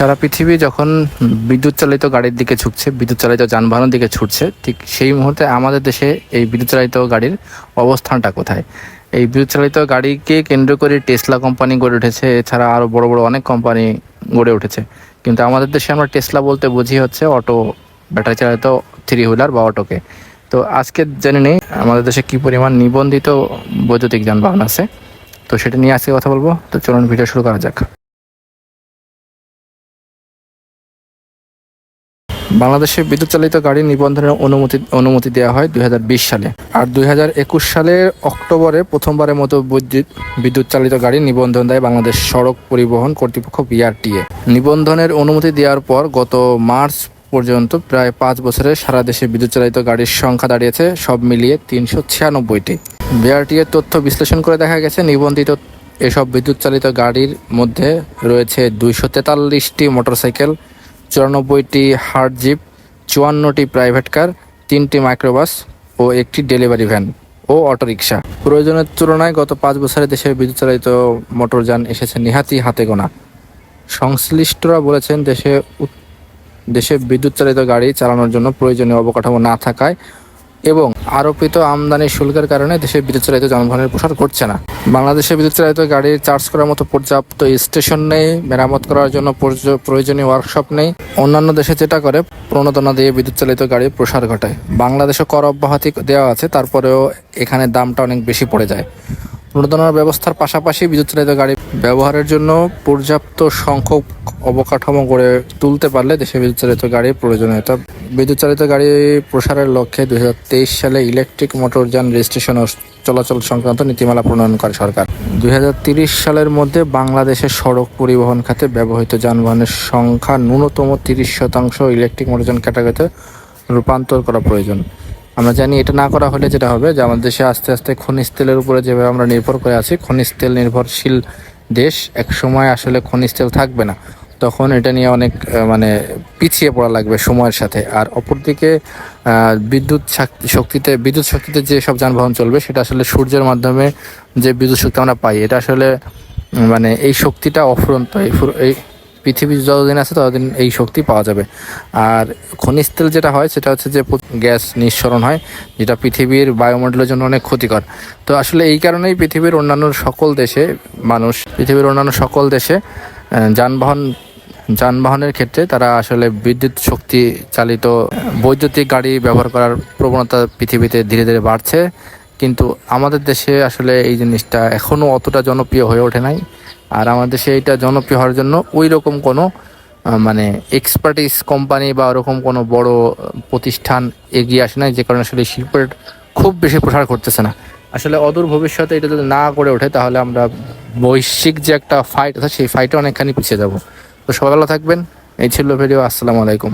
সারা পৃথিবী যখন বিদ্যুৎ চালিত গাড়ির দিকে ঝুঁকছে বিদ্যুৎ চালিত যানবাহনের দিকে ছুটছে, ঠিক সেই মুহূর্তে আমাদের দেশে এই বিদ্যুৎ চালিত গাড়ির অবস্থানটা কোথায়? এই বিদ্যুৎ চালিত গাড়িকে কেন্দ্র করে টেসলা কোম্পানি গড়ে উঠেছে, এছাড়া আরও বড় বড় অনেক কোম্পানি গড়ে উঠেছে। কিন্তু আমাদের দেশে আমরা টেসলা বলতে বুঝি হচ্ছে অটো, ব্যাটারি চালিত থ্রি হুইলার বা অটোকে। তো আজকে জেনে নেই আমাদের দেশে কি পরিমাণ নিবন্ধিত বৈদ্যুতিক যানবাহন আছে। তো সেটা নিয়ে আজকে কথা বলব। তো চলুন ভিডিও শুরু করা যাক। বাংলাদেশে বিদ্যুৎ চালিত গাড়ি নিবন্ধনের অনুমতি অনুমতি দেওয়া হয় দুই হাজার বিশ সালে। আর দুই হাজার একুশ সালের অক্টোবরে প্রথমবারের মতো বিদ্যুৎ বিদ্যুৎ চালিত গাড়ি নিবন্ধন দেয় বাংলাদেশ সড়ক পরিবহন কর্তৃপক্ষ, বিআরটিএ। নিবন্ধনের অনুমতি দেওয়ার পর গত মার্চ পর্যন্ত প্রায় পাঁচ বছরে সারা দেশে বিদ্যুৎ চালিত গাড়ির সংখ্যা দাঁড়িয়েছে সব মিলিয়ে তিনশো ছিয়ানব্বইটি। বিআরটিএর তথ্য বিশ্লেষণ করে দেখা গেছে, নিবন্ধিত এসব বিদ্যুৎ চালিত গাড়ির মধ্যে রয়েছে দুইশো তেতাল্লিশটি মোটরসাইকেল চুরানব্বইটি হার্ড জিপ, চুয়ান্নটি প্রাইভেট কার, তিনটি মাইক্রোবাস ও একটি ডেলিভারি ভ্যান ও অটোরিকশা। প্রয়োজনের তুলনায় গত পাঁচ বছরে দেশে বিদ্যুৎ চালিত মোটরযান এসেছে নিহাতি হাতে গোনা। সংশ্লিষ্টরা বলেছেন, দেশে দেশে বিদ্যুৎ চালিত গাড়ি চালানোর জন্য প্রয়োজনীয় অবকাঠামো না থাকায় এবং আরোপিত আমদানি শুল্কের কারণে দেশে বিদ্যুৎ চালিত যানবাহনের প্রসার ঘটছে না। বাংলাদেশে বিদ্যুৎ চালিত গাড়ি চার্জ করার মতো পর্যাপ্ত স্টেশন নেই, মেরামত করার জন্য প্রয়োজ- প্রয়োজনীয় ওয়ার্কশপ নেই। অন্যান্য দেশে যেটা করে প্রণোদনা দিয়ে বিদ্যুৎ চালিত গাড়ির প্রসার ঘটায়। বাংলাদেশে কর অব্যাহতি দেওয়া আছে, তারপরেও এখানে দামটা অনেক বেশি পড়ে যায়। প্রণোদনার ব্যবস্থার পাশাপাশি বিদ্যুৎ চালিত গাড়ি ব্যবহারের জন্য পর্যাপ্ত সংখ্যক অবকাঠামো গড়ে তুলতে পারলে দেশে বিদ্যুৎ চালিত গাড়ির প্রয়োজনীয়তা বিদ্যুৎ চালিত গাড়ি প্রসারের লক্ষ্যে দুই হাজার তেইশ সালে ইলেকট্রিক মোটরযান রেজিস্ট্রেশন ও চলাচল সংক্রান্ত নীতিমালা প্রণয়ন করে সরকার। দুই সালের মধ্যে বাংলাদেশের সড়ক পরিবহন খাতে ব্যবহৃত যানবাহনের সংখ্যা ন্যূনতম তিরিশ শতাংশ ইলেকট্রিক মোটরযান ক্যাটাগরিতে রূপান্তর করা প্রয়োজন। আমরা জানি এটা না করা হলে যেটা হবে যে আমাদের দেশে আস্তে আস্তে খনিজ তেলের উপরে যেভাবে আমরা নির্ভর করে আছি, খনিজ তেল নির্ভরশীল দেশ এক সময় আসলে খনিজ তেল থাকবে না। তখন এটা নিয়ে অনেক মানে পিছিয়ে পড়া লাগবে সময়ের সাথে। আর অপরদিকে বিদ্যুৎ শাক- শক্তিতে, বিদ্যুৎ শক্তিতে যে সব যানবাহন চলবে, সেটা আসলে সূর্যের মাধ্যমে যে বিদ্যুৎ শক্তি আমরা পাই, এটা আসলে মানে এই শক্তিটা অফুরন্ত। এই ফুর- এই পৃথিবী যতদিন আছে, ততদিন এই শক্তি পাওয়া যাবে। আর খনিজ তেল যেটা হয়, সেটা হচ্ছে যে গ্যাস নিঃসরণ হয়, যেটা পৃথিবীর বায়ুমণ্ডলের জন্য অনেক ক্ষতিকর। তো আসলে এই কারণেই পৃথিবীর অন্যান্য সকল দেশে মানুষ, পৃথিবীর অন্যান্য সকল দেশে যানবাহন যানবাহনের ক্ষেত্রে তারা আসলে বিদ্যুৎ শক্তি চালিত বৈদ্যুতিক গাড়ি ব্যবহার করার প্রবণতা পৃথিবীতে ধীরে ধীরে বাড়ছে। কিন্তু আমাদের দেশে আসলে এই জিনিসটা এখনও অতটা জনপ্রিয় হয়ে ওঠে নাই। আর আমাদের দেশে এটা জনপ্রিয় হওয়ার জন্য ওই রকম কোনো মানে এক্সপার্টিস কোম্পানি বা ওরকম কোনো বড় প্রতিষ্ঠান এগিয়ে আসে নাই, যে কারণে আসলে শিল্পের খুব বেশি প্রসার করতেছে না। আসলে অদূর ভবিষ্যতে এটা যদি না করে ওঠে, তাহলে আমরা বৈশ্বিক যে একটা ফাইট আছে, সেই ফাইটে অনেকখানি পিছিয়ে যাব। তো সবাই ভালো থাকবেন। এই ছিল ভিডিও আসসালামু আলাইকুম।